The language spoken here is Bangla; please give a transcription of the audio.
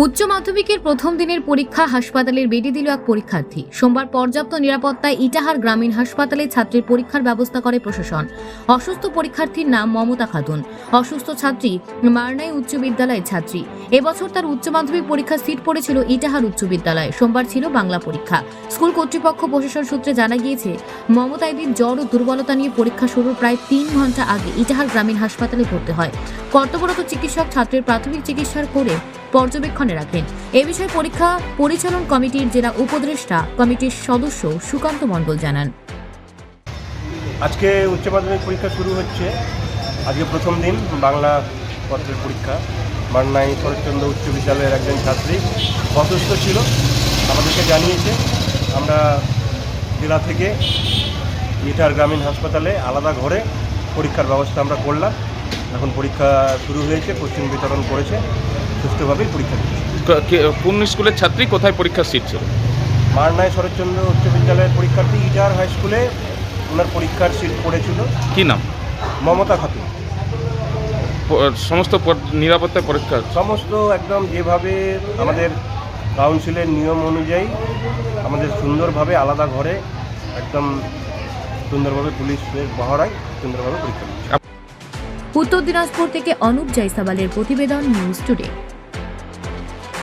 উচ্চ মাধ্যমিকের প্রথম দিনের পরীক্ষা হাসপাতালের বেডে দিল এক পরীক্ষার্থী। সোমবার পর্যাপ্ত নিরাপত্তায় ইটাহার গ্রামীণ হাসপাতালে ছাত্রীর পরীক্ষার ব্যবস্থা করে প্রশাসন। অসুস্থ পরীক্ষার্থীর নাম মমতা খাতুন। অসুস্থ ছাত্রী মারনাই উচ্চ বিদ্যালয়ের ছাত্রী। এবছর তার উচ্চ মাধ্যমিক পরীক্ষার সিট পড়েছিল ইটাহার উচ্চ বিদ্যালয়ে। সোমবার ছিল বাংলা পরীক্ষা। স্কুল কর্তৃপক্ষ প্রশাসন সূত্রে জানা গিয়েছে, মমতা এদিন জ্বর ও দুর্বলতা নিয়ে পরীক্ষা শুরুর প্রায় তিন ঘণ্টা আগে ইটাহার গ্রামীণ হাসপাতালে ভর্তি হয়। কর্তব্যরত চিকিৎসক ছাত্রের প্রাথমিক চিকিৎসার করে পর্যবেক্ষণে রাখেন। এ বিষয়ে পরীক্ষা পরিচালন কমিটির জেলা উপদেষ্টা কমিটির সদস্য সুকান্ত মণ্ডল জানান। আজকে উচ্চ মাধ্যমিক পরীক্ষা শুরু হচ্ছে। আজকে প্রথম দিন বাংলা পত্রের পরীক্ষা। মান্নাই শরৎচন্দ্র উচ্চ বিদ্যালয়ের একজন ছাত্রী অসুস্থ ছিল, আমাদেরকে জানিয়েছে। আমরা জেলা থেকে ইটার গ্রামীণ হাসপাতালে আলাদা ঘরে পরীক্ষার ব্যবস্থা আমরা করলাম। এখন পরীক্ষা শুরু হয়েছে, কোশ্চেন বিতরণ করেছে। সুস্থভাবেই পরীক্ষা দিচ্ছে কোন স্কুলের ছাত্রী কোথায় পরীক্ষার সিট ছিল? মান্নাই শরৎচন্দ্র উচ্চ বিদ্যালয়ের পরীক্ষার্থী ইটার হাই স্কুলে ওনার পরীক্ষার সিট পড়েছিল। কি নাম? মমতা খাতুন। সমস্ত নিরাপত্তায় পরীক্ষা? সমস্ত একদম যেভাবে আমাদের কাউন্সিলের নিয়ম অনুযায়ী আমাদের সুন্দরভাবে আলাদা ঘরে একদম সুন্দরভাবে পুলিশের পহরায় সুন্দরভাবে পরীক্ষা উত্তর দিনাজপুর থেকে অনুপ জয়সাবালের প্রতিবেদন নিউজ টুডে